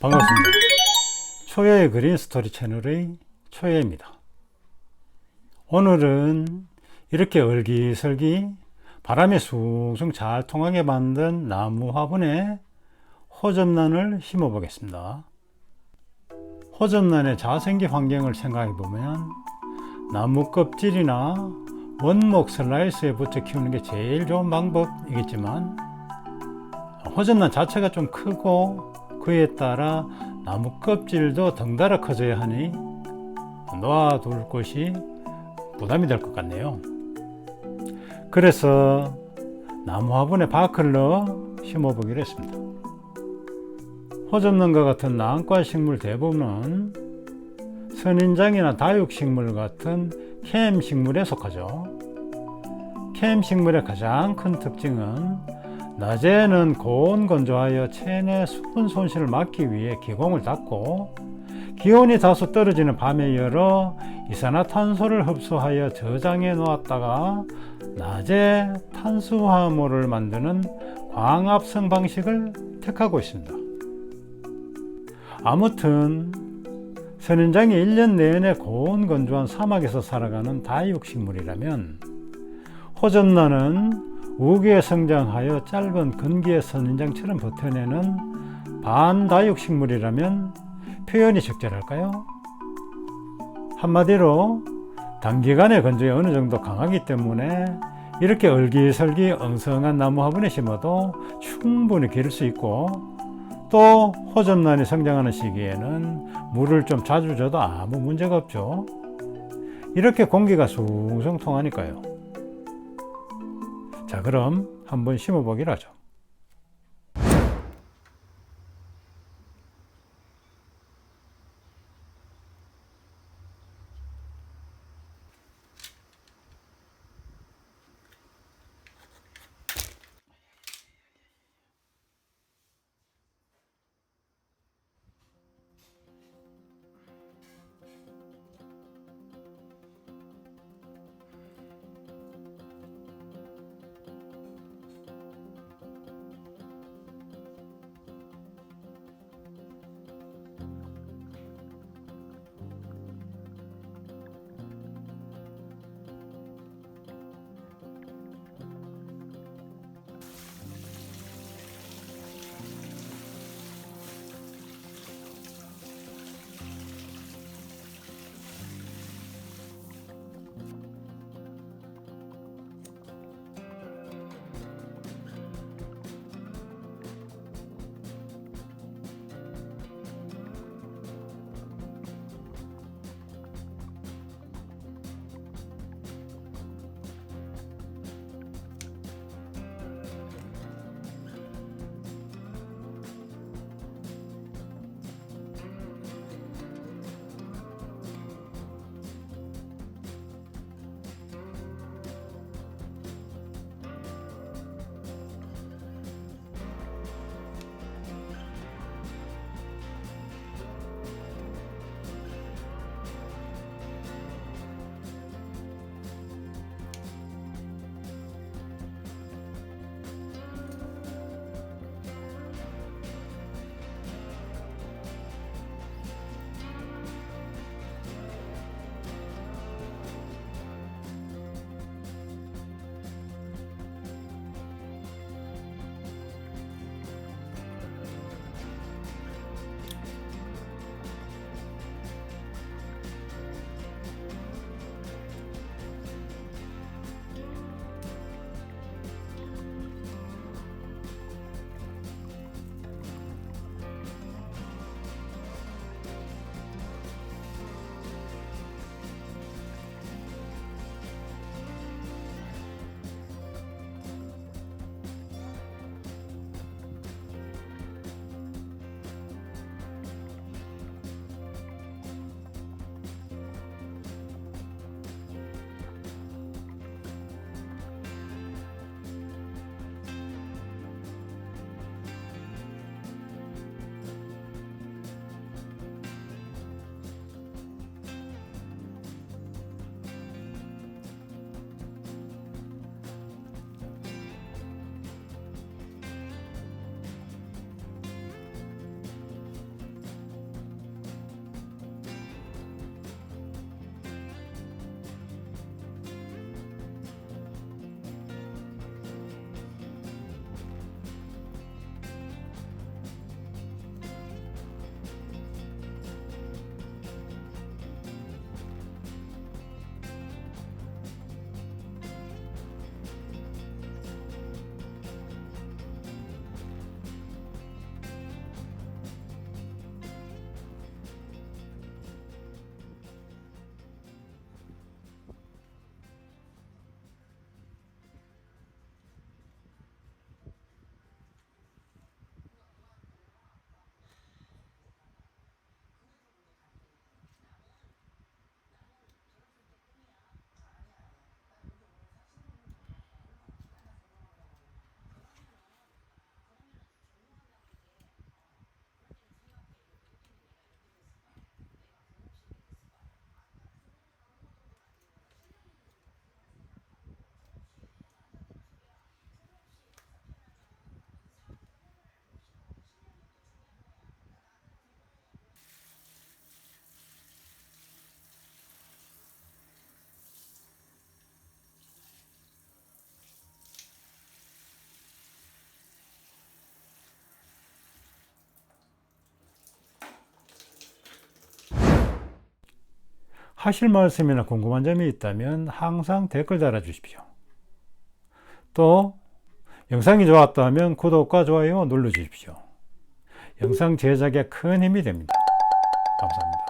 반갑습니다. 초여의 그린 스토리 채널의 초여입니다. 오늘은 이렇게 얼기설기 바람이 숭숭 잘 통하게 만든 나무 화분에 호접란을 심어 보겠습니다. 호접란의 자생기 환경을 생각해 보면 나무 껍질이나 원목 슬라이스에 붙여 키우는 게 제일 좋은 방법이겠지만 호접란 자체가 좀 크고 그에 따라 나무 껍질도 덩달아 커져야 하니 놓아둘 곳이 부담이 될 것 같네요. 그래서 나무 화분에 바크를 넣어 심어보기로 했습니다. 호접란과 같은 나안과 식물 대부분은 선인장이나 다육식물 같은 캠 식물에 속하죠. 캠 식물의 가장 큰 특징은 낮에는 고온 건조하여 체내 수분 손실을 막기 위해 기공을 닫고 기온이 다소 떨어지는 밤에 열어 이산화탄소를 흡수하여 저장해 놓았다가 낮에 탄수화물을 만드는 광합성 방식을 택하고 있습니다. 아무튼 선인장이 1년 내내 고온 건조한 사막에서 살아가는 다육식물이라면 호접란은 우기에 성장하여 짧은 건기의 선인장처럼 버텨내는 반다육식물이라면 표현이 적절할까요? 한마디로 단기간에 건조에 어느 정도 강하기 때문에 이렇게 얼기설기 엉성한 나무 화분에 심어도 충분히 기를 수 있고 또 호접란이 성장하는 시기에는 물을 좀 자주 줘도 아무 문제가 없죠. 이렇게 공기가 숭숭 통하니까요. 자, 그럼 한번 심어보기로 하죠. 하실 말씀이나 궁금한 점이 있다면 항상 댓글 달아주십시오. 또 영상이 좋았다면 구독과 좋아요 눌러주십시오. 영상 제작에 큰 힘이 됩니다. 감사합니다.